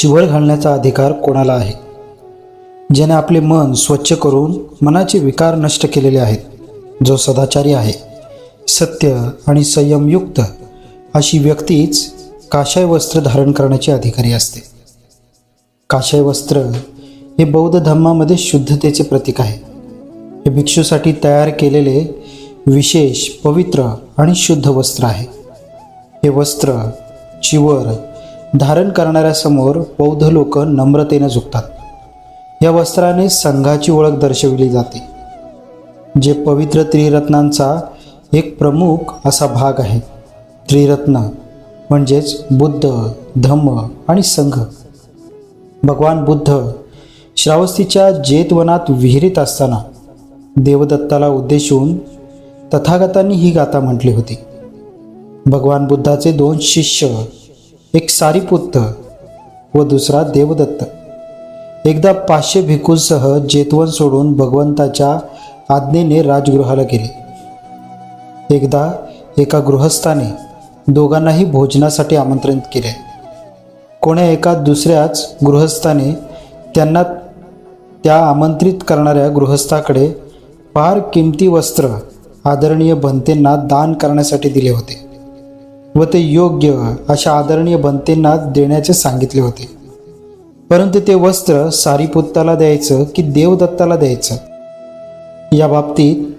चिवळ घालण्याचा अधिकार कोणाला आहे? ज्याने आपले मन स्वच्छ करून मनाचे विकार नष्ट केलेले आहेत जो सदाचारी आहे. सत्य आणि संयमयुक्त अशी व्यक्तीच काशाय वस्त्र धारण करण्याची अधिकारी असते. काशाय वस्त्र हे बौद्ध धर्मामध्ये शुद्धतेचे प्रतीक आहे. हे भिक्षूसाठी तयार केलेले विशेष पवित्र आणि शुद्ध वस्त्र आहे. हे वस्त्र चिवर धारण करणाऱ्यासमोर बौद्ध लोक नम्रतेने झुकतात. या वस्त्राने संघाची ओळख दर्शविली जाते. जे पवित्र त्रिरत्नांचा एक प्रमुख असा भाग आहे. त्रिरत्न म्हणजेच बुद्ध धम्म आणि संघ. भगवान बुद्ध श्रावस्तीच्या जेतवनात विहिरीत असताना देवदत्ताला उद्देशून तथागतांनी ही गाथा म्हटली होती. भगवान बुद्धाचे दोन शिष्य एक सारीपुत्र व दुसरा देवदत्त. एकदा पाचशे भिकूंसह जेतवन सोडून भगवंताच्या आज्ञेने राजगृहाला गेले. एकदा एका गृहस्थाने दोघांनाही भोजनासाठी आमंत्रित केले. कोण्या एका दुसऱ्याच गृहस्थाने त्यांना त्या आमंत्रित करणाऱ्या गृहस्थाकडे फार किमती वस्त्र आदरणीय भंतेंना दान करण्यासाठी दिले होते. व ते योग्य अशा आदरणीय बनतेंनाच देण्याचे सांगितले होते. परंतु ते वस्त्र सारीपुत्ताला द्यायचं की देवदत्ताला द्यायचं? या बाबतीत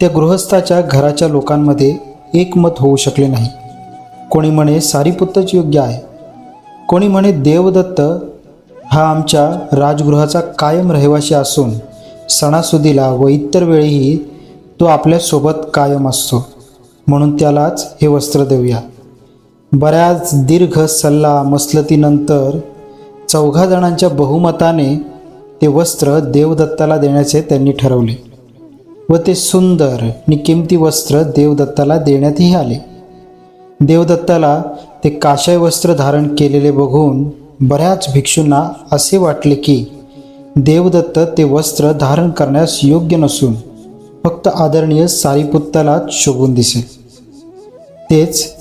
त्या गृहस्थाच्या घराच्या लोकांमध्ये एकमत होऊ शकले नाही. कोणी म्हणे सारीपुत्तच योग्य आहे. कोणी म्हणे देवदत्त हा आमच्या राजगृहाचा कायम रहिवासी असून सणासुदीला व इतर वेळीही तो आपल्यासोबत कायम असतो. म्हणून त्यालाच हे वस्त्र देऊया. बऱ्याच दीर्घ सल्ला मसलतीनंतर चौघा जणांच्या बहुमताने ते वस्त्र देवदत्ताला देण्याचे त्यांनी ठरवले व ते सुंदर आणि किमती वस्त्र देवदत्ताला देण्यातही आले. देवदत्ताला ते काशाय वस्त्र धारण केलेले बघून बऱ्याच भिक्षूंना असे वाटले की देवदत्त ते वस्त्र धारण करण्यास योग्य नसून फक्त आदरणीय सारीपुत्तालाच शोभून दिसेल. तेच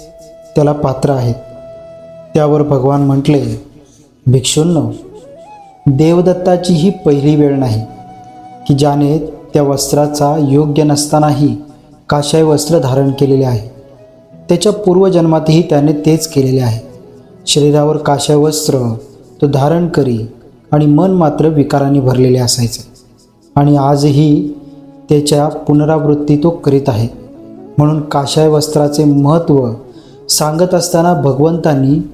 त्याला पात्र आहेत त्यावर भगवान म्हटले भिक्षूंनो देवदत्ताची ही पहिली वेळ नाही की ज्याने त्या वस्त्राचा योग्य नसतानाही काशाय वस्त्र धारण केलेले आहे. त्याच्या पूर्वजन्मातही त्याने तेच केलेले आहे. शरीरावर काशाय वस्त्र तो धारण करी आणि मन मात्र विकाराने भरलेले असायचे. आणि आजही त्याच्या पुनरावृत्ती तो करीत आहे. म्हणून काशाय वस्त्राचे महत्त्व सांगत असताना भगवंतांनी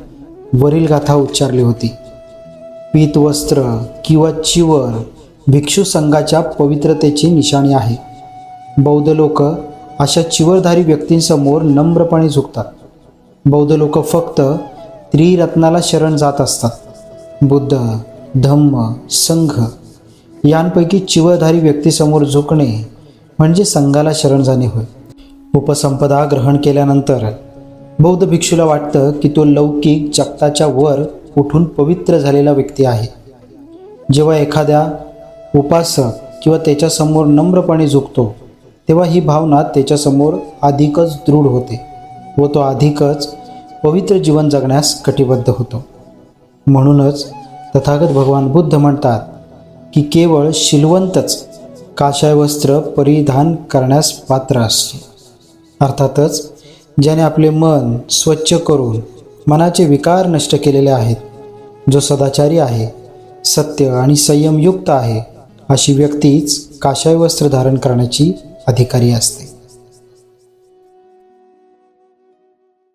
वरील गाथा उच्चारली होती. पीत वस्त्र किंवा चिवर भिक्षू संघाच्या पवित्रतेची निशाणी आहे. बौद्ध लोक अशा चिवरधारी व्यक्तींसमोर नम्रपणे झुकतात. बौद्ध लोक फक्त त्रिरत्नाला शरण जात असतात. बुद्ध धम्म संघ यांपैकी चिवरधारी व्यक्तीसमोर झुकणे म्हणजे संघाला शरण जाणे होय. उपसंपदा ग्रहण केल्यानंतर बौद्ध भिक्षूला वाटतं की तो लौकिक जगताच्या वर उठून पवित्र झालेला व्यक्ती आहे. जेव्हा एखाद्या उपासक किंवा त्याच्यासमोर नम्रपणे झुकतो तेव्हा ही भावना त्याच्यासमोर अधिकच दृढ होते व तो अधिकच पवित्र जीवन जगण्यास कटिबद्ध होतो. म्हणूनच तथागत भगवान बुद्ध म्हणतात की केवळ शिलवंतच काशाय वस्त्र परिधान करण्यास पात्र असतो. अर्थातच ज्याने आपले मन स्वच्छ करून मनाचे विकार नष्ट केलेले आहेत जो सदाचारी आहे सत्य आणि संयमयुक्त आहे अशी व्यक्तीच काशाय वस्त्र धारण करण्याची अधिकारी असते.